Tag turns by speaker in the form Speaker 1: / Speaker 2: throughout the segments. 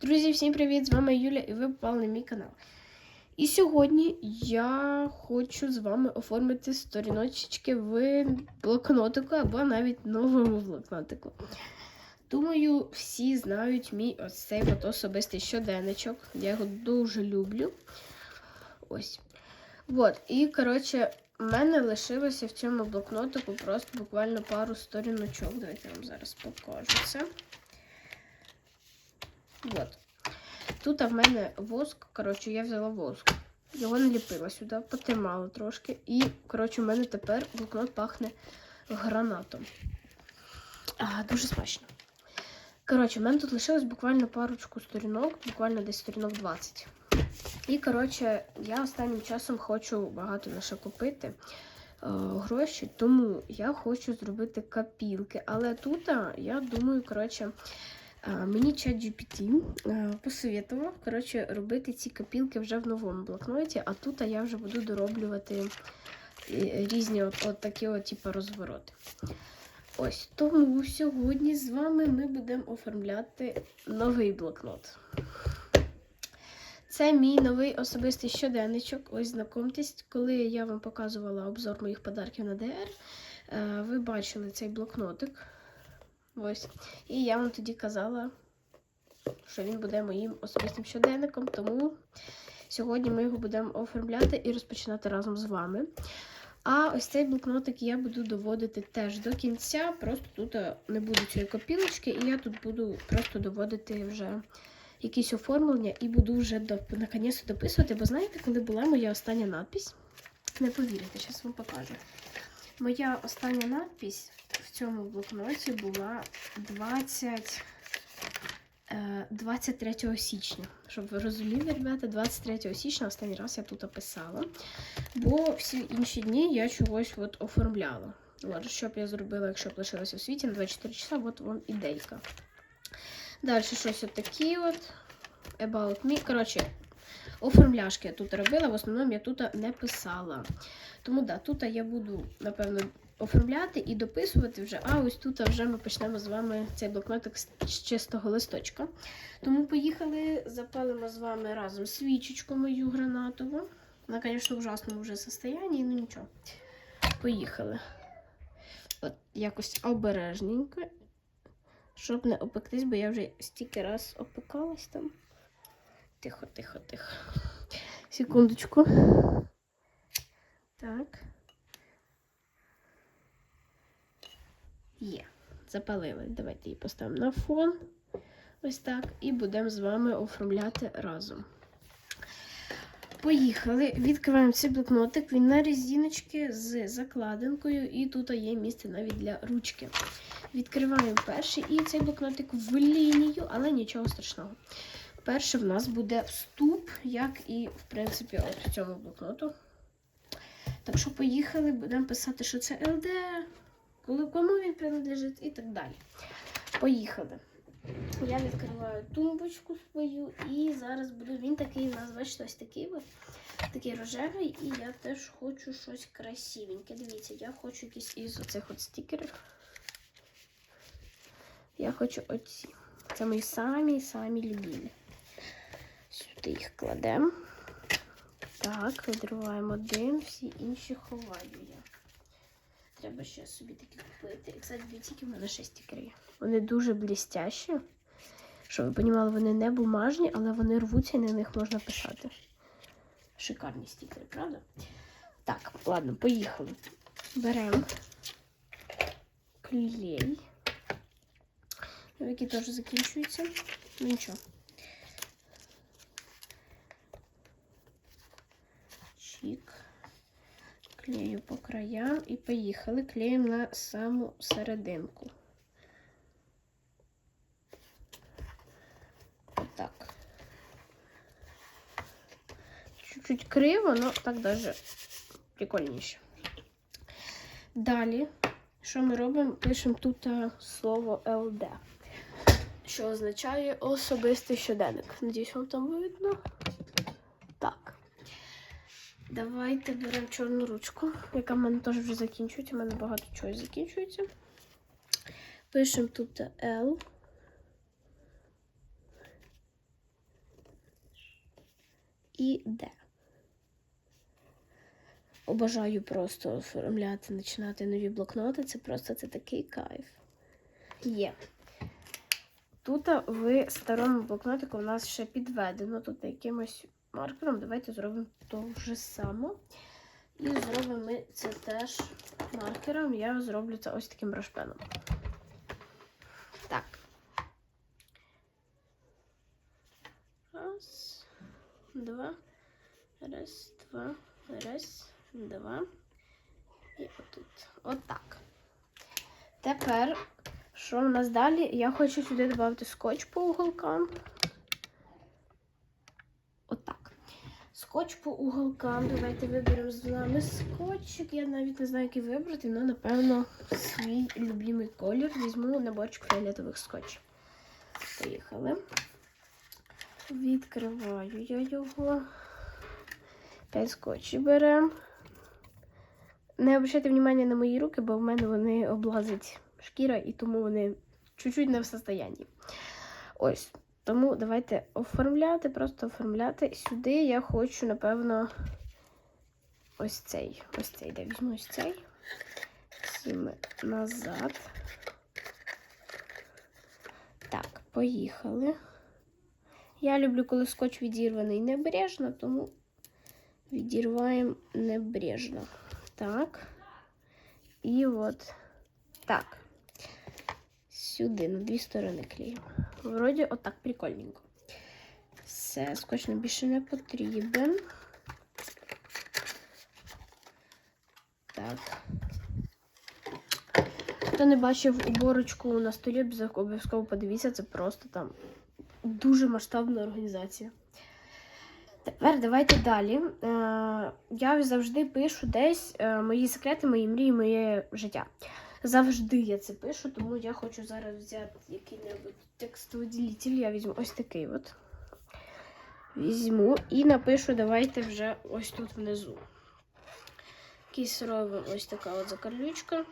Speaker 1: Друзі, всім привіт! З вами Юля і ви попали на мій канал. І сьогодні я хочу з вами оформити сторіночки в блокнотику або навіть новому блокнотику. Думаю, всі знають мій ось цей от особистий щоденничок. Я його дуже люблю. Ось. От. І, коротше, в мене лишилося в цьому блокнотику просто буквально пару сторіночок. Давайте я вам зараз покажу це. От. Тут в мене воск, коротше, я взяла воск. Його наліпила сюди, потримала трошки. І, коротше, у мене тепер блокнот пахне гранатом. А, Дуже смачно. Коротше, в мене тут лишилось буквально парочку сторінок, буквально десь сторінок 20. І, коротше, я останнім часом хочу багато на що купити е, гроші, тому я хочу зробити копілки. Але тут я думаю, коротше, Мені чат GPT а, посоветував коротше, робити ці копілки вже в новому блокноті, а тут я вже буду дороблювати е, різні от, от такі от, типу, розвороти. Ось тому сьогодні з вами ми будемо оформляти новий блокнот. Це мій новий особистий щоденничок. Ось знакомтесь, коли я вам показувала обзор моїх подарків на ДР, е, ви бачили цей блокнотик. Ось. І я вам тоді казала, що він буде моїм особистим щоденником, тому сьогодні ми його будемо оформляти і розпочинати разом з вами. А ось цей блокнотик я буду доводити теж до кінця. Просто тут е, не буде цієї копілочки, і я тут буду просто доводити вже якісь оформлення і буду вже до, наконець дописувати. Бо знаєте, коли була моя остання надпись? Не повірите, зараз вам покажу. Моя остання надпись в цьому блокноті була 20, е, 23 січня. Щоб ви розуміли, ребята, 23 січня останній раз я тут описала. Бо всі інші дні я чогось от оформляла. От, що б я зробила, якщо б лишилася в світі на 24 часа, от вам ідейка. Далі щось отакі от. About me. Коротше, оформляшки я тут робила, в основному я тут не писала. Тому да, тут я буду, напевно, оформляти і дописувати вже. А ось тут вже ми почнемо з вами цей блокнотик з чистого листочка. Тому поїхали, запалимо з вами разом свічечку мою гранатову. Вона, звісно, в ужасному вже состоянні, ну нічого. Поїхали. От якось обережненько, щоб не опектись, бо я вже стільки раз опекалась там. Тихо, тихо, тихо. Секундочку. Так. Є. Запалили. Давайте її поставимо на фон. Ось так. І будемо з вами оформляти разом. Поїхали. Відкриваємо цей блокнотик. Він на резиночці з закладинкою, і тут є місце навіть для ручки. Відкриваємо перший і цей блокнотик в лінію, але нічого страшного. Перше в нас буде вступ, як і, в принципі, от в цьому блокноту. Так що поїхали, будемо писати, що це ЛД, кому він принадлежить і так далі. Поїхали. Я відкриваю тумбочку свою і зараз буду. Він такий у нас, бачите, ось такий рожевий, і я теж хочу щось красивеньке. Дивіться, я хочу якісь із оцих от стікерів. Я хочу оці. Це мої самі-самі любимі. Сюди їх кладемо. Так, відриваємо один, всі інші ховаю я. Треба ще собі такі купити. І, кстати, які в мене ще стікери. Вони дуже блістящі. Щоб ви розуміли, вони не бумажні, але вони рвуться і на них можна писати. Шикарні стікери, правда? Так, ладно, поїхали. Беремо клей. Які теж закінчуються. Ну нічого. Чик. Клею по краям і поїхали. Клеїмо на саму серединку. Так. Чуть-чуть криво, но так даже прикольніше. Далі, що ми робимо? Пишемо тут е, слово ЛД, що означає особистий щоденник. Надіюсь, вам там видно. Давайте беремо чорну ручку, яка в мене теж вже закінчується. У мене багато чогось закінчується. Пишемо тут L. і Д. Обожаю просто оформляти, починати нові блокноти. Це просто це такий кайф. Є. Тут в старому блокнотику у нас ще підведено тут якимось маркером. Давайте зробимо то же саме. І зробимо ми це теж маркером. Я зроблю це ось таким брошпеном. Так. Раз, два, раз, два, раз, два. І отут. Отак. Тепер, що у нас далі? Я хочу сюди додати скотч по уголкам. Отак. Скотч по уголкам. Давайте виберемо з нами скотчик. Я навіть не знаю, який вибрати, але, напевно, свій любимий колір. Візьму наборчик фіолетових скотчів. Поїхали. Відкриваю я його. П'ять скотчів беремо. Не обращайте внимання на мої руки, бо в мене вони облазить шкіра, і тому вони чуть-чуть не в состоянні. Ось. Тому давайте оформляти, просто оформляти. Сюди я хочу, напевно, ось цей. Ось цей. Де візьму ось цей. Всі назад. Так, поїхали. Я люблю, коли скотч відірваний небрежно, тому відірваємо небрежно. Так. І от так. Сюди, на дві сторони клеїмо. Вроді отак прикольненько. Все, скотч нам більше не потрібен. Так. Хто не бачив уборочку на столі, обов'язково подивіться, це просто там дуже масштабна організація. Тепер давайте далі. Е, Я завжди пишу десь е, мої секрети, мої мрії, моє життя. Завжди я це пишу, тому я хочу зараз взяти який-небудь текстовий ділитель. Я візьму ось такий от. Візьму і напишу, давайте вже ось тут внизу. Якийсь робимо ось така от закарлючка.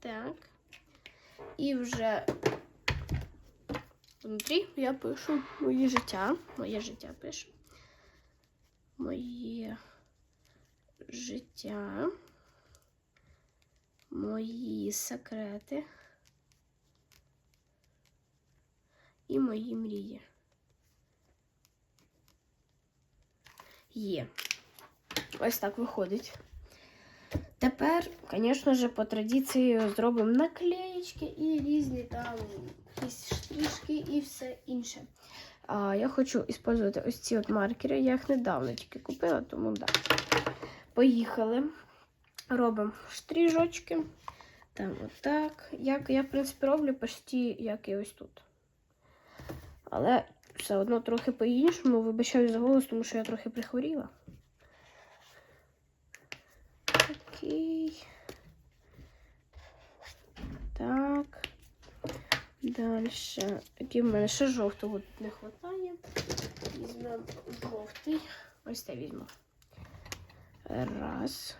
Speaker 1: Так. І вже внутрі я пишу моє життя. Моє життя пишу. Моє життя. Мої секрети. І мої мрії. Є. Ось так виходить. Тепер, звісно ж, по традиції зробимо наклеєчки і різні там якісь штришки і все інше. А, Я хочу використовувати ось ці от маркери. Я їх недавно тільки купила, тому так. Да. Поїхали. Робимо штрижочки. Там отак. Як я, в принципі, роблю почти як і ось тут. Але все одно трохи по-іншому. Вибачаю за голос, тому що я трохи прихворіла. Окей. Так. Далі. Який в мене ще жовтого тут не вистачає. Візьмемо жовтий. Ось це візьму. Раз.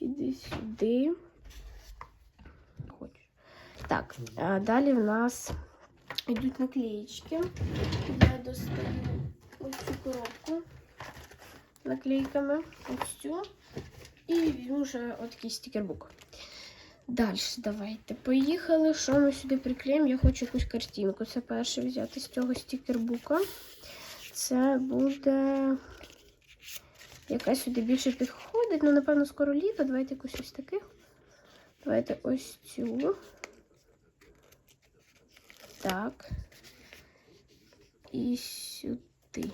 Speaker 1: Іди сюди. Хочеш. Так, а далі в нас йдуть наклеїчки. Я достаю ось цю коробку наклейками. Ось цю. І візьму вже отакий стікербук. Далі, давайте. Поїхали. Що ми сюди приклеїмо? Я хочу якусь картинку. Це перше взяти з цього стікербука. Це буде. Яка сюди більше підходить. Ну, напевно, скоро літо. Давайте якусь ось таку. Давайте ось цю. Так. І сюди.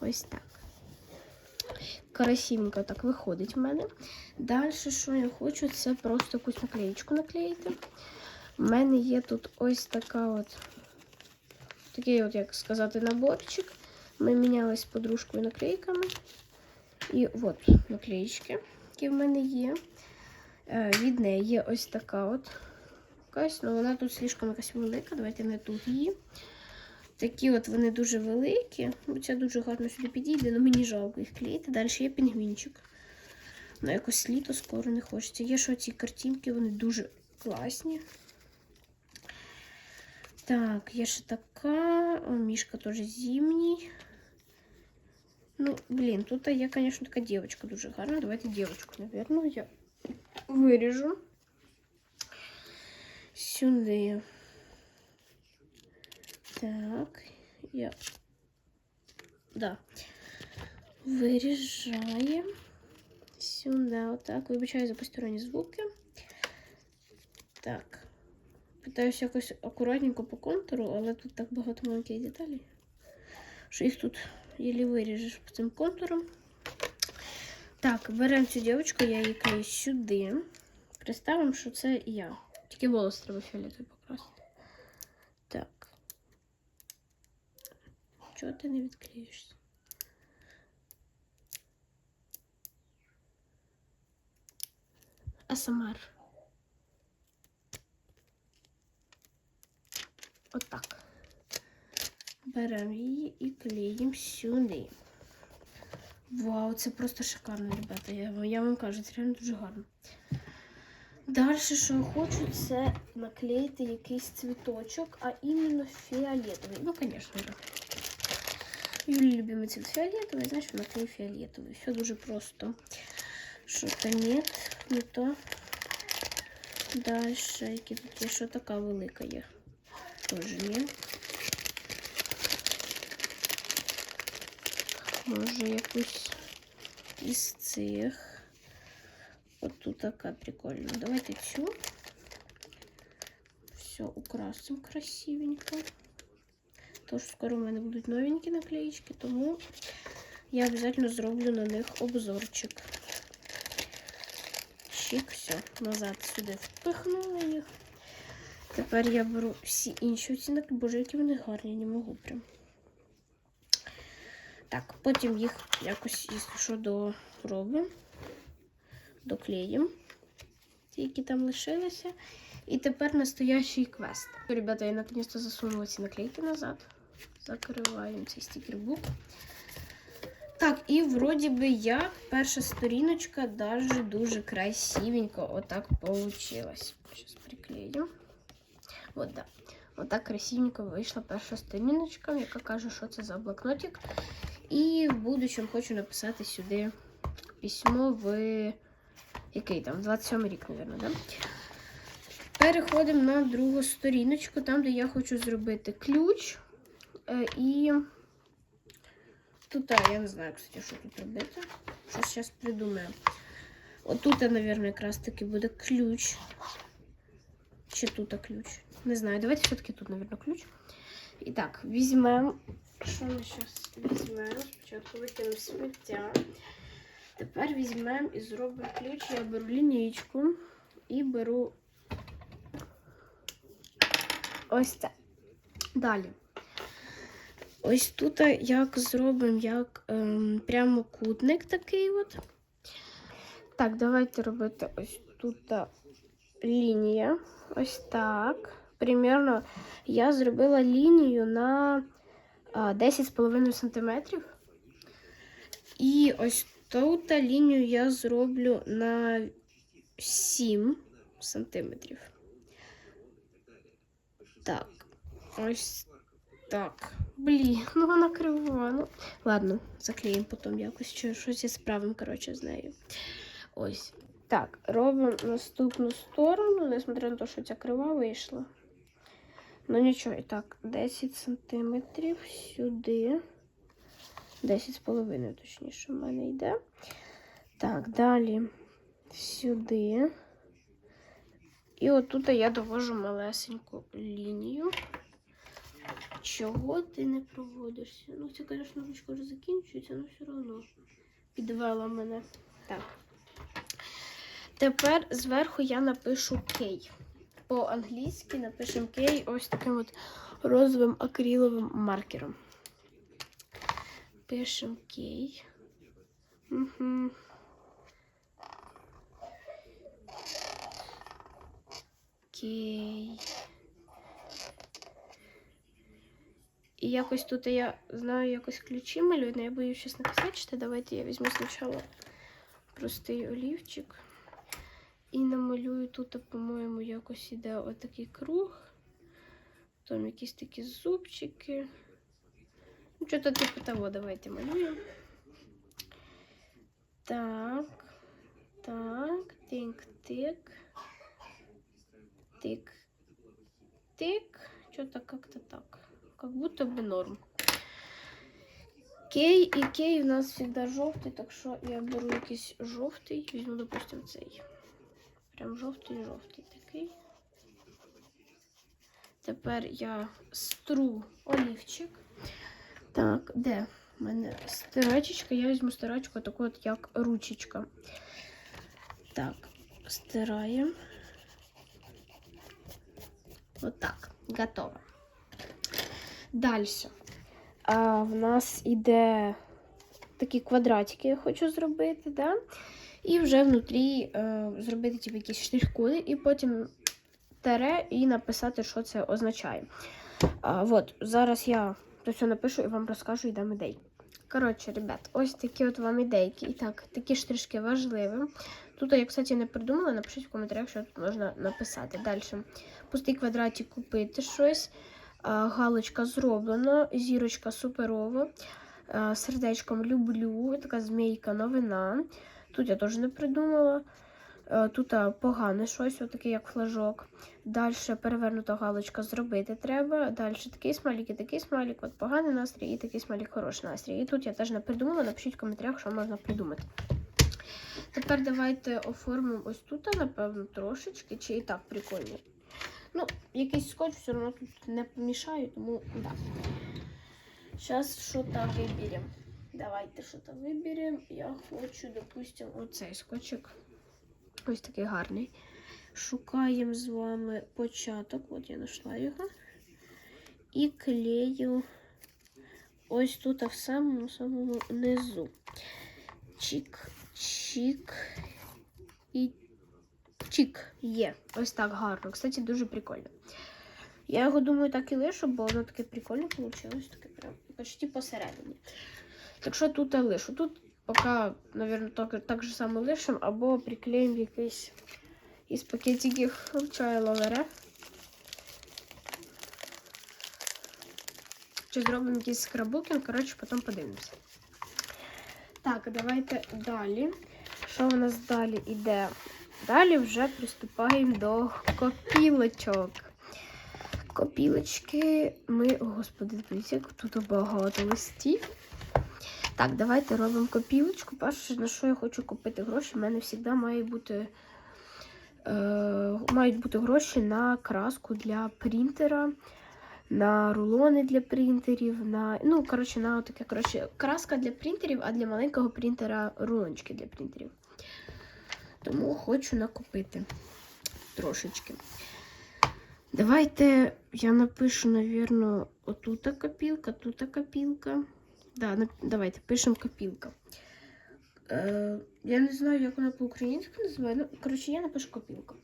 Speaker 1: Ось так красивенько так виходить в мене. Далі, що я хочу, це просто якусь наклеєчку наклеїти. У мене є тут ось така от, такий, от, як сказати, наборчик. Ми мінялись подружкою наклейками. І от наклеїчки, які в мене є. Е, від неї є ось така от якась, ну вона тут слишком якась велика. Давайте не тут її. Такі от вони дуже великі. Ця дуже гарно сюди підійде, але мені жалко їх клеїти. Далі є пінгвінчик. Ну, якось літо скоро не хочеться. Є що ці картинки, вони дуже класні. Так, є ще така. О, мішка теж зимній. Ну, блін, тут є, звісно, така дівчинка дуже гарна. Давайте дівчинку, напевно, я виріжу. Сюди. Так, я. Да. Виріжаємо. Сюди, отак. Вибачаю за посторонні звуки. Так. Питаюся якось акуратненько по контуру, але тут так багато маленьких деталей. Що їх тут єлі виріжеш по цим контурам. Так, беремо цю дівчинку, я її клею сюди. Представимо, що це я. Тільки волос треба фіолетовий покрасити. Так. Чого ти не відклеїшся? АСМР. Отак. Беремо її і клеїмо сюди. Вау, це просто шикарно, ребята. Я, я вам кажу, це реально дуже гарно. Далі, що я хочу, це наклеїти якийсь цвіточок, а іменно фіолетовий. Ну, звісно же. Юлі любимий цвіт фіолетовий, значить наклею фіолетовий. Все дуже просто. Що-то нет, не то. Далі, які тут є, що така велика є. Тоже ні. Може якусь із цих. От тут така прикольна. Давайте цю. Все украсим красивенько. Тож скоро у мене будуть новенькі наклеїчки, тому я обов'язково зроблю на них обзорчик. Чик, все, назад сюди впихнула їх. Тепер я беру всі інші оцінки, боже, які вони гарні, не можу прям. Так, потім їх якось, якщо що, доробимо, доклеїмо, які там лишилися. І тепер настоящий квест. Ребята, я наконец-то засунула ці наклейки назад. Закриваємо цей стікербук. Так, і вроді би як перша сторіночка даже дуже красивенько отак получилась. Сейчас приклею. От, да. Отак красивенько вийшла перша сторіночка, яка каже, що це за блокнотик. І в будущем хочу написати сюди письмо в який там? 27 рік, мабуть, да? Переходимо на другу сторіночку, там, де я хочу зробити ключ. Е, І тут, а, я не знаю, кстати, що тут робити. Що зараз придумаю. Отут, мабуть, якраз таки буде ключ. Чи тут ключ? Не знаю. Давайте все-таки тут, мабуть, ключ. І так, візьмемо. Що ми зараз візьмемо? Спочатку викинемо сміття. Тепер візьмемо і зробимо ключ. Я беру лінійку і беру ось це. Далі. Ось тут як зробимо як ем, прямокутник такий от. Так, давайте робити ось тут лінія. Ось так. Примерно я зробила лінію на 10,5 см. І ось тут лінію я зроблю на 7 сантиметрів. Так, ось так. Блін, ну вона крива. Ну, ладно, заклеїмо потім якось чи щось я справимо, коротше, з нею. Ось. Так, робимо наступну сторону, несмотря на те, що ця крива вийшла. Ну нічого, і так, 10 сантиметрів сюди. 10,5, точніше, в мене йде. Так, далі сюди. І отут я довожу малесеньку лінію. Чого ти не проводишся? Ну, це, звісно, ручка вже закінчується, але все одно підвела мене. Так. Тепер зверху я напишу кей. По-англійськи напишемо кей ось таким от розовим акриловим маркером. Пишемо кей. Кей. І якось тут я знаю, якось ключі малюють, але я боюсь щось накосячити. Давайте я візьму спочатку простий олівчик. І намалюю тут, по-моєму, якось іде отакий круг. Там якісь такі зубчики. Ну, що-то типу того, давайте малюємо. Так. Так. Тик-тик. Тик. Тик. Что-то как-то так. Как будто бы норм. Кей і кей у нас завжди жовтий, так що я беру якийсь жовтий, візьму, допустим, цей. Прям жовтий-жовтий такий. Тепер я стру олівчик. Так, де? У мене стирачечка. Я візьму стирачку таку от як ручечка. Так, стираємо. Отак, готово. Далі. А, в нас іде такі квадратики, я хочу зробити, да? І вже внутрі е, зробити типу, якісь штрих-коди, і потім тере і написати, що це означає. А, от, зараз я то все напишу і вам розкажу і дам ідей. Коротше, ребят, ось такі от вам ідейки. І так, такі штришки важливі. Тут я, кстати, не придумала, напишіть в коментарях, що тут можна написати. Далі. Пустий квадратик купити щось. Галочка зроблена, зірочка суперова. Сердечком люблю. Така змійка новина. Тут я теж не придумала. Е, Тут погане щось, отаке як флажок. Далі перевернута галочка зробити треба. Далі такий смайлик і такий смайлик, от поганий настрій і такий смайлик хороший настрій. І тут я теж не придумала, напишіть в коментарях, що можна придумати. Тепер давайте оформимо ось тут, напевно, трошечки, чи і так прикольно. Ну, якийсь скотч все одно тут не помішаю, тому да. Зараз що-то виберемо. Давайте що-то виберемо. Я хочу, допустимо, оцей скотчик. Ось такий гарний. Шукаємо з вами початок. От я знайшла його. І клею ось тут в самому самому низу. Чик, чик і чик є. Ось так гарно. Кстати, дуже прикольно. Я його думаю так і лишу, бо воно таке прикольне вийшло. Таке прям почти посередині. Так що тут я лишу. Тут поки, мабуть, так, так же само лишимо, або приклеїмо якийсь із пакетиків чаю ловере. Чи зробимо якийсь скраббукінг, коротше, потім подивимося. Так, давайте далі. Що в нас далі йде? Далі вже приступаємо до копілочок. Копілочки ми, господи, дивіться, тут багато листів. Так, давайте робимо копілочку. Перше, на що я хочу купити гроші, в мене завжди має бути, е, мають бути гроші на краску для принтера, на рулони для принтерів, на. Ну, коротше, на таке, коротше, краска для принтерів, а для маленького принтера рулончики для принтерів. Тому хочу накупити трошечки. Давайте я напишу, навірно, отута копілка, тута копілка. Да, давайте пишемо копілка. Е, я не знаю, як вона по-українськи називає. Ну, коротше, я напишу копілка.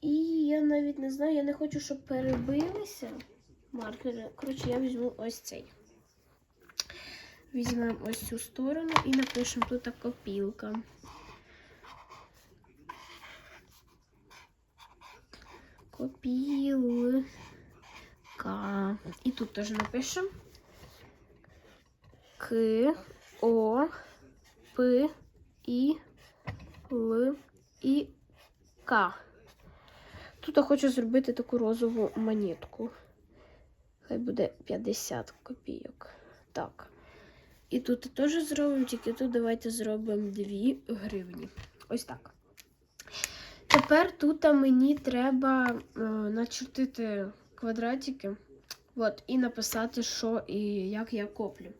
Speaker 1: І я навіть не знаю, я не хочу, щоб перебилися маркери. Коротше, я візьму ось цей. Візьмемо ось цю сторону і напишемо тут копілка. Копілка. І тут теж напишемо. К, О, П, І, Л, І, К. Тут я хочу зробити таку розову монетку. Хай буде 50 копійок. Так. І тут теж зробимо, тільки тут давайте зробимо 2 гривні. Ось так. Тепер тут мені треба е, начертити квадратики. От, і написати, що і як я коплю.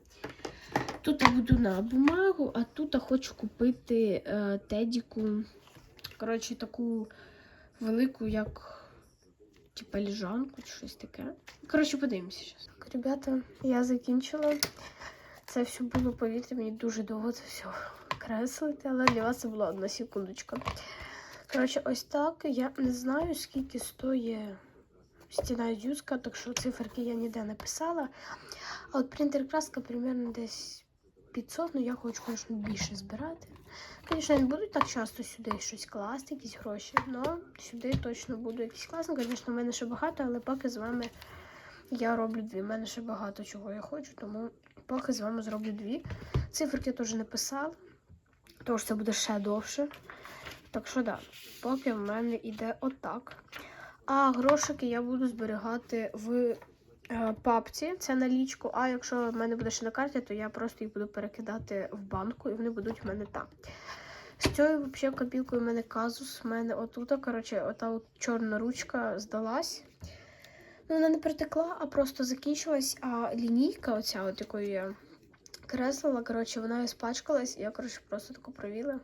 Speaker 1: Тут я буду на бумагу, а тут я хочу купити е, тедіку. Коротше, таку велику, як типа ліжанку чи щось таке. Коротше, подивимося зараз. Так, ребята, я закінчила. Це все було, повірте, мені дуже довго це все креслити, але для вас це була одна секундочка. Коротше, ось так. Я не знаю, скільки стоїть стіна юзка, так що циферки я ніде не писала. А от принтер краска примерно десь 500, ну я хочу, звісно, більше збирати. Звісно, не буду так часто сюди щось класти, якісь гроші, але сюди точно буду якісь класти. Звісно, в мене ще багато, але поки з вами я роблю дві. У мене ще багато чого я хочу, тому поки з вами зроблю дві. Циферки я теж не писала. Тому що це буде ще довше. Так що да, поки в мене йде отак. А грошики я буду зберігати в папці, це налічку. А якщо в мене буде ще на карті, то я просто їх буду перекидати в банку і вони будуть в мене там. З цією взагалі копілкою в мене казус. В мене отут, коротше, ота от чорна ручка здалась. Ну, вона не протекла, а просто закінчилась. А лінійка, оця, от якою я креслила, коротше, вона іспачкалась, і я, коротше, просто таку провіла.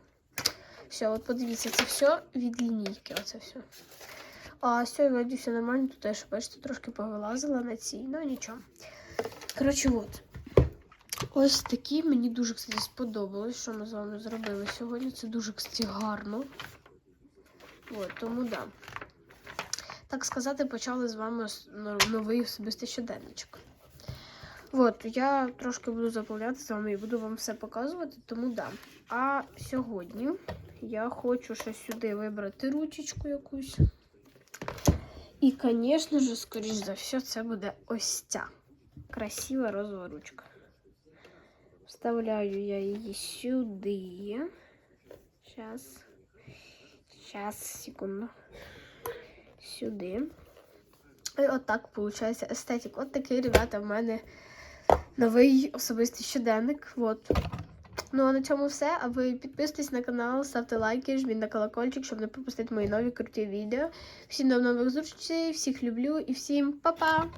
Speaker 1: Все, от подивіться, це все від лінійки, оце все. А вроді все нормально, тут теж, бачите, трошки повилазила на цій, ну нічого. Коротше, от. Ось такі мені дуже, кстати, сподобалось, що ми з вами зробили сьогодні. Це дуже, кстати, гарно. От, тому да. Так сказати, почали з вами новий особистий щоденничок. От, я трошки буду заповняти з вами і буду вам все показувати, тому да. А сьогодні я хочу ще сюди вибрати ручечку якусь. І, звісно ж, скоріш за все, це буде ось ця красива розова ручка. Вставляю я її сюди. Сейчас. Сейчас, секунду. Сюди. І отак виходить естетик. От такий, ребята, в мене новий особистий щоденник. Вот. Ну а на цьому все. А ви підписуйтесь на канал, ставте лайки, жміть на колокольчик, щоб не пропустити мої нові круті відео. Всім до нових зустрічей, всіх люблю і всім па-па!